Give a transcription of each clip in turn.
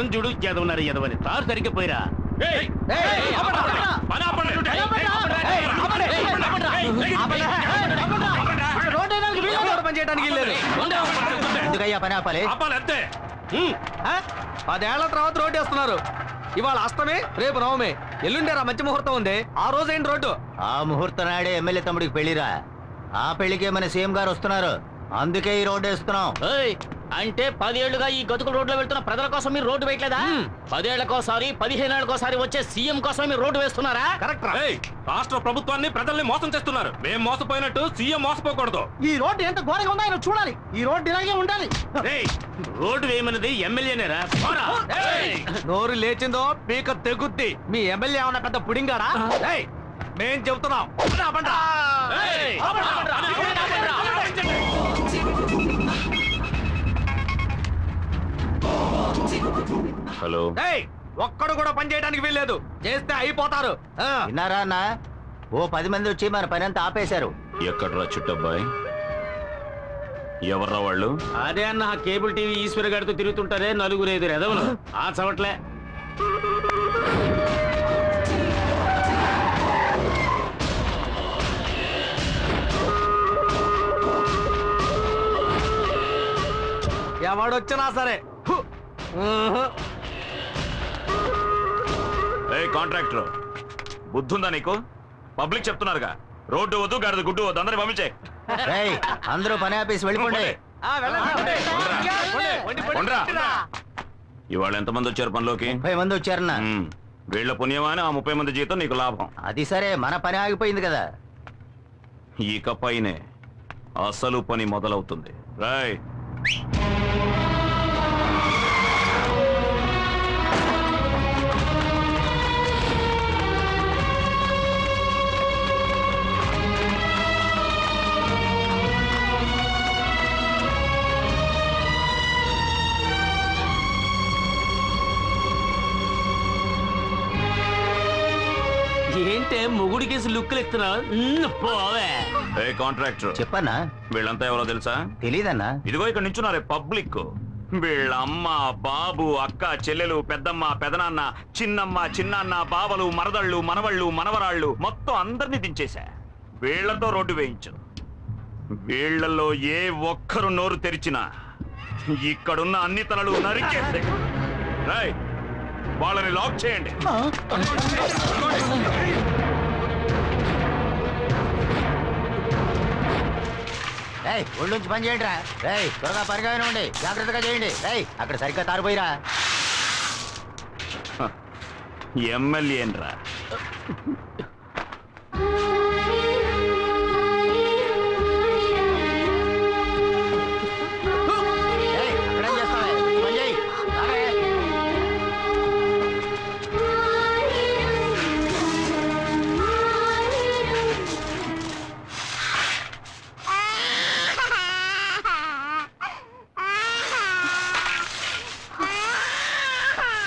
ముఖం చూడు చదవన్నారు ఎదవని తారు సరిగ్గా పోయిరా ఎందుకయ్యా పని ఆపాలి? పదేళ్ళ తర్వాత రోడ్డు వేస్తున్నారు ఇవాళ అష్టమి రేపు నవమి ఎల్లుండేరా మంచి ముహూర్తం ఉంది ఆ రోజు ఏంటి రోడ్డు ఆ ముహూర్తం నాడే ఎమ్మెల్యే తమ్ముడికి పెళ్ళిరా ఆ పెళ్ళికే మన సీఎం గారు వస్తున్నారు అందుకే ఈ రోడ్డు వేస్తున్నాం. ఏయ్, అంటే పదేళ్ళుగా ఈ గతుకుల రోడ్లో వెళ్తున్న ప్రజల కోసం మీరు రోడ్డు వేయట్లేదా? పదేళ్ళకోసారి పదిహేనేళ్ళకోసారి వచ్చే సీఎం కోసం మీరు రోడ్డు వేస్తున్నారా? కరెక్ట్ రా. ఏయ్, రాష్ట్ర ప్రభుత్వాన్ని ప్రజల్ని మోసం చేస్తున్నారు. మేం మోసపోయినట్టు సీఎం మోసపోకూడదు. ఈ రోడ్డు ఎంత ఘోరంగా ఉందో ఆయన చూడాలి. ఈ రోడ్డు ఇలాగే ఉండాలి. ఏయ్, రోడ్డు వేయమన్నది ఎమ్మెల్యేనేరా పోరా. ఏయ్, నోరు లేచిందో పీక తెగుద్ది. మీ ఎమ్మెల్యే ఏమన్నా పెద్ద పుడింగారా ఏయ్, మేం చెబుతున్నాం. రా, బండ్రా. ఏయ్, హలో. ఏయ్, ఒక్కడు కూడా పని చేయడానికి వీల్లేదు. చేస్తే అయిపోతారు. ఆ. విన్నారా అన్న? ఓ పది మంది వచ్చి మన పని అంతా ఆపేశారు. ఎక్కడ్రా చుట్టబ్బాయ్? ఎవర్రా వాళ్ళు? అదే అన్న ఆ కేబుల్ టీవీ ఈశ్వర్ గారితో తిరుగుతుంటారే నలుగురు ఎదురు ఎదవలు ఆ చవట్లే. ఎవడొచ్చినా సరే. హు. ఏ కాంట్రాక్టర్. బుద్ధుందా నీకు? పబ్లిక్ చెప్తున్నారుగా. రోడ్డు వద్దు గడదు గుడ్డు వద్దు అందరిని పంపించే. రేయ్ అందరూ పని ఆపేసి వెళ్ళిపోండి. ఇవాళ ఎంతమంది వచ్చారు పనిలోకి? ముప్పై మంది వచ్చారన్న. వీళ్ళ పుణ్యమాని ఆ ముప్పై మంది జీతం నీకు లాభం. అది సరే మన పని ఆగిపోయింది కదా. ఇకపైనే అసలు పని మొదలవుతుంది. రాయ్. మొగుడికేసి లుక్కులు ఏ కాంట్రాక్టర్? చెప్పన్నా. వీళ్ళంతా ఎవరో తెలుసా? తెలీదన్నా. ఇదిగో ఇక్కడ నించున్నారే పబ్లిక్. వీళ్ళ అమ్మ బాబు అక్క చెల్లెలు పెద్దమ్మ పెదనాన్న చిన్నమ్మ చిన్నాన్న బావలు మరదళ్ళు మనవళ్ళు మనవరాళ్ళు మొత్తం అందరినీ దించేశా. వీళ్ళతో రోడ్డు వేయించు. వీళ్ళలో ఏ ఒక్కరు నోరు తెరిచినా ఇక్కడున్న అన్ని తలలు నరికేస్తే రాయ్ వాళ్ళని లాక్ చేయండి. రేయ్ ఒళ్ళుంచి పని చేయండి రా రేయ్ త్వరగా పరిగా ఉండి జాగ్రత్తగా చేయండి. రేయ్ అక్కడ సరిగ్గా తారిపోయిరా ఎమ్మెల్యేన్రా.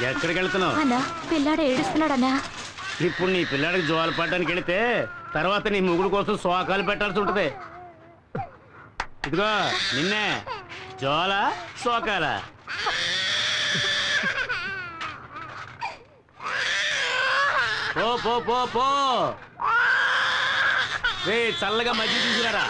ఎక్కడికి వెళ్తున్నావు అన్నా పిల్లాడు ఏడుస్తున్నాడన్నా. ఇప్పుడు నీ పిల్లాడికి జోలు పడడానికి వెళితే తర్వాత నీ ముగుడు కోసం శోకాలు పెట్టాల్సి ఉంటది. ఇదిగో నిన్నే జోల శోకాల పో పో పో పో. రే చల్లగా మధ్య తీసుకురారా?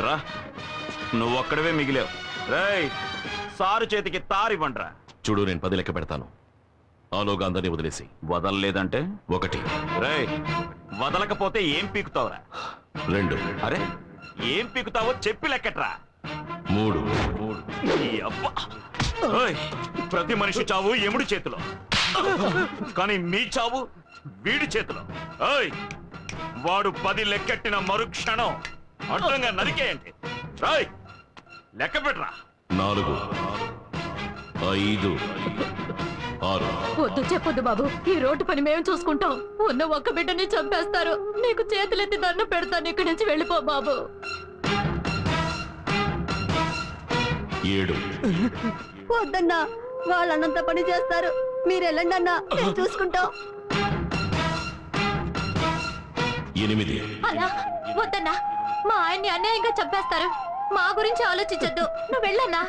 రా. నువ్వొక్కడవే మిగిలావు. రేయ్ సారు చేతికి తారివ్వండ్రా. చూడు నేను పది లెక్క పెడతాను. ఆలోగా అందరినీ వదిలేసి వదలలేదంటే? ఒకటి. రేయ్ వదలకపోతే ఏం పీకుతావురా? రెండు. అరే ఏం పీకుతావో చెప్పి లెక్కట్రా. మూడు. ఈ అబ్బా. ఓయ్, ప్రతి మనిషి చావు ఎముడి చేతిలో. కానీ మీ చావు వీడి చేతిలో. ఓయ్ వాడు పది లెక్కెట్టిన మరుక్షణం. అడ్డంగా నరికేయండి. రాయ్ లెక్క పెట్టరా. నాలుగు ఐదు ఆరు. వద్దు చెప్పొద్దు బాబు. ఈ రోడ్డు పని మేము చూసుకుంటాం. ఉన్న ఒక్క బిడ్డని చంపేస్తారు. నీకు చేతులెత్తి దండం పెడతాను. ఇక్కడి నుంచి వెళ్ళిపో బాబు. ఏడు. వద్దన్నా. వాళ్ళు అన్నంత పని చేస్తారు. మీరు వెళ్ళండి అన్నా. మేము చూసుకుంటాం. ఎనిమిది. అలా వద్దన్నా. మా ఆయన్ని అన్యాయంగా చంపేస్తారు. మా గురించి ఆలోచించొద్దు. నువ్వు వెళ్ళన్నా.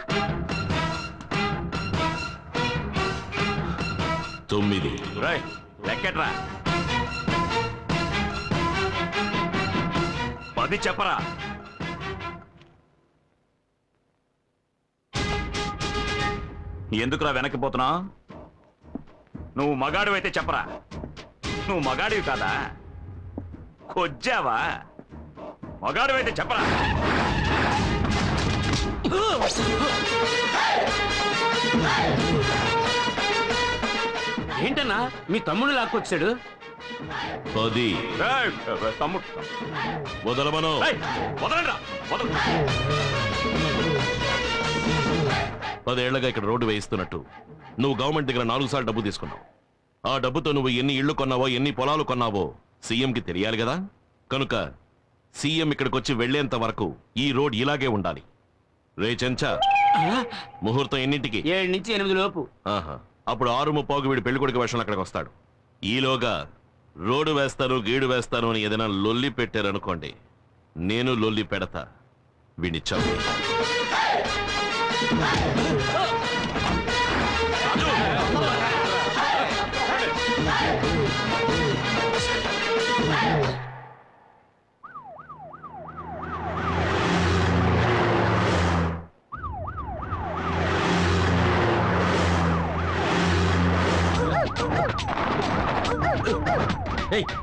తొమ్మిది. రాయ్ లెక్కట్రా. పది చెప్పరా. ఎందుకురా వెనక్కిపోతున్నా నువ్వు మగాడివైతే చెప్పరా. నువ్వు మగాడివి కాదా? కొజ్జావా? మగాడివైతే చెప్పరా? ఏంటన్నా? మీ తమ్ముడు లాక్కొచ్చాడు? పది. రేయ్, తమ్ముడు. వదలమను. రేయ్, వదలండిరా వదలు. పదేళ్ళగా ఇక్కడ రోడ్డు వేయిస్తున్నట్టు. నువ్వు గవర్నమెంట్ దగ్గర నాలుగు సార్లు డబ్బు తీసుకున్నావు. ఆ డబ్బుతో నువ్వు ఎన్ని ఇళ్ళు కొన్నావో ఎన్ని పొలాలు కొన్నావో సీఎంకి తెలియాలి కదా? కనుక సీఎం ఇక్కడికి వచ్చి వెళ్ళేంత వరకు ఈ రోడ్ ఇలాగే ఉండాలి. రే చెంచా ముహూర్తం ఎన్నింటికి? ఏడు నుంచి ఎనిమిది లోపు. ఆహా అప్పుడు ఆరు ముప్పావుకి వీడు పెళ్ళి కొడుకు వేషంలో అక్కడికి వస్తాడు. ఈలోగా రోడ్డు వేస్తాను గీడు వేస్తాను అని ఏదైనా లొల్లి పెట్టారనుకోండి నేను లొల్లి పెడతా. వీడిని చంపి.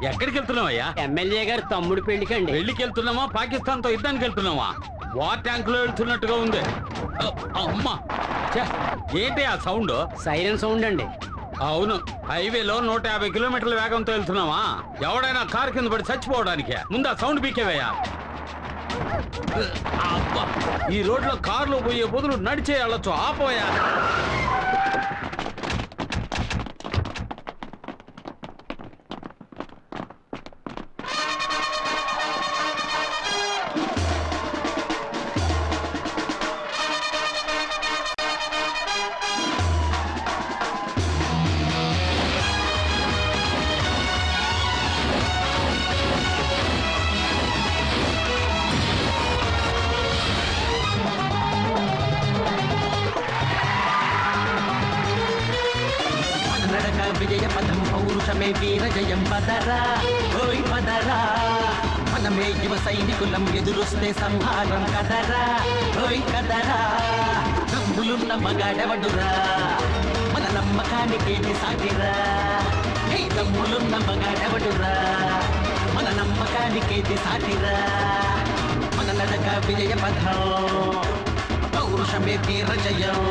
ఎక్కడికి వెళ్తున్నావయ్యా ఎమ్మెల్యే గారు తమ్ముడు పెళ్ళికండి పెళ్ళికి వెళ్తున్నామా పాకిస్తాన్తో యుద్ధానికి వెళ్తున్నామా? వార్ ట్యాంక్లో వెళ్తున్నట్టుగా ఉంది. అమ్మా! ఏంటి ఆ సౌండ్ సైరన్ సౌండ్ అండి. అవును హైవేలో నూట యాభై కిలోమీటర్ల వేగంతో వెళ్తున్నావా ఎవడైనా కారు కింద పడి చచ్చిపోవడానికి. ముందు ఆ సౌండ్ పీకేవయ్యా. ఈ రోడ్లో కార్లు పోయే బదులు నడిచే వెళ్ళొచ్చు. ఆపోయా. విజయ పదం పౌరుషమే వీర జయం పదరా. ఓయ్ పదరా. మనమే యువ సైనికులం ఎదురొస్తే సంహారం కదరా. ఓయ్ కదరా. డబ్బులున్న మగాడెవడురా? మన నమ్మకానికి సాగిరా ఏ డబ్బులున్న మగాడెవడురా? మన నమ్మకానికి సాటిరా మన నడక విజయ పథం పౌరుషమే వీర జయం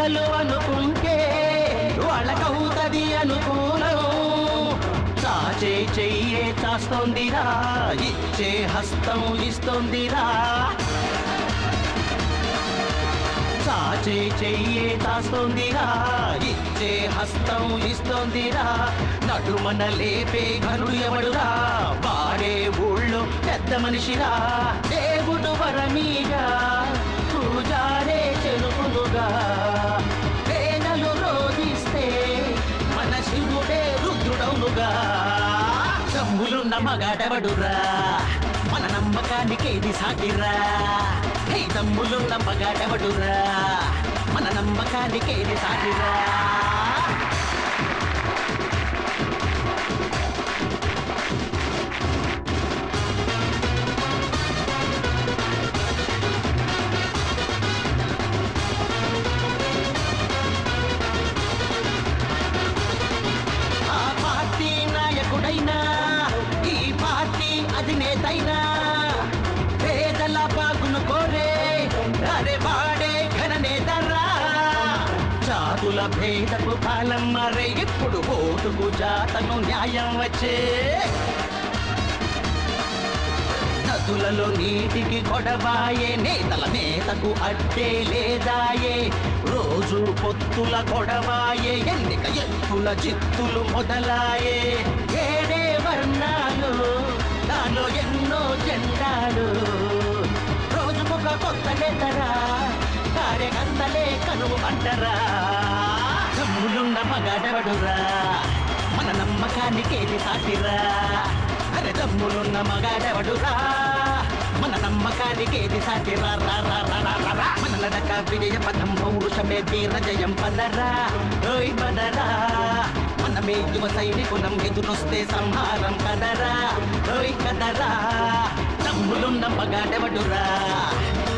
మరి పెద్దలు అనుకుంటే వాళ్ళకవుతుంది అనుకూలం. చాచే చెయ్యే చాస్తోందిరా ఇచ్చే హస్తం ఇస్తోందిరా. చాచే చెయ్యే తాస్తోందిరా ఇచ్చే హస్తం ఇస్తోందిరా. నడుమన లేపే ఘనుడు ఎవడురా వాడే ఊళ్ళో పెద్ద మనిషిరా. దేవుడు వరమీగా పూజారే చెరుపులుగా దమ్ములున్న మగాడవడురా? మన నమ్మకానికి ఇది సాటిరా హే దమ్ములున్న మగాడవడురా? మన నమ్మకానికి ఇది సాటిరా జాతుల భేదపు కాలం మరే ఇప్పుడు ఓటుకు జాతను న్యాయం వచ్చే. నదులలో నీటికి గొడవాయే నేతల నేతకు అడ్డే లేదాయే. రోజు పొత్తుల గొడవాయే ఎన్నిక ఎత్తుల చిత్తులు మొదలాయే. ఏడే వర్ణాలు దానిలో ఎన్నో జెండాలు. రోజుకొక కొత్త నేతరా కార్యకర్తలే కనువు అంటరా. దమ్ములున్న మగాడెవడురా మన నమ్మకానికి ఏది సాటిరా అరే దమ్ములున్న మగాడెవడురా మన నమ్మకానికి ఏది సాటిరా రా, రా, రా, రా, రా, మన నడక విజయ పదం పౌరుషమే తీర జయం పదరా ఓయ్ పదరా మనమే యువ సైనికులం ఎదురొస్తే సంహారం కదరా ఓయ్ కదరా దమ్ములున్న మగాడెవడురా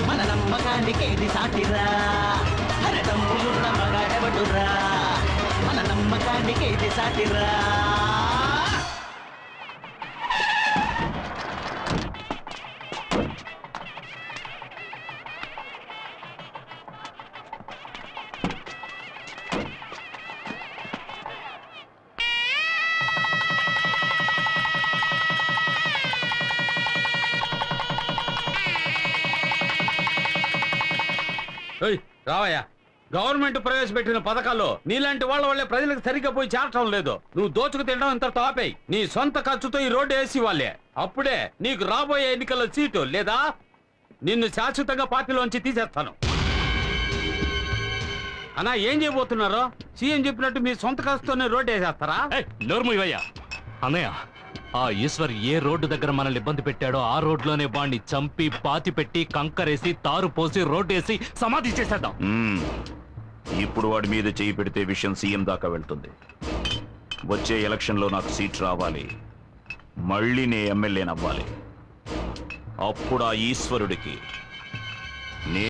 మన నమ్మకానికి ఏది సాటిరా అరే దమ్ములున్న మగాడెవడురా నమ్మకానికి ఇది సాటిరా. రావయ్యా. గవర్నమెంట్ ప్రవేశపెట్టిన పథకాల్లో నీలాంటి వాళ్ళ వల్లే ప్రజలకు సరిగ్గా పోయి చేరటం లేదు. నువ్వు దోచుకు తినడం ఇంత తాపేయి నీ సొంత ఖర్చుతో ఈ రోడ్డు వేసి వాళ్ళే. అప్పుడే నీకు రాబోయే ఎన్నికల్లో సీటు లేదా? నిన్ను శాశ్వతంగా పార్టీలోంచి తీసేస్తాను. అన్నా ఏం చేయబోతున్నారో? సీఎం చెప్పినట్టు మీ సొంత ఖర్చుతోనే రోడ్డు వేసేస్తారా? నోర్మయ్యా అన్నయ్య ఆ ఈశ్వర్ ఏ రోడ్డు దగ్గర మనల్ని ఇబ్బంది పెట్టాడో ఆ రోడ్లోనే వాడిని చంపి పాతి పెట్టి కంకరేసి తారు పోసి రోడ్డు వేసి సమాధి చేసేద్దాం. ఇప్పుడు వాడి మీద చేయి పెడితే విషయం సీఎం దాకా వెళ్తుంది. వచ్చే ఎలక్షన్లో నాకు సీట్ రావాలి. మళ్ళీ నే ఎమ్మెల్యేనవ్వాలి. అప్పుడు ఆ ఈశ్వరుడికి నే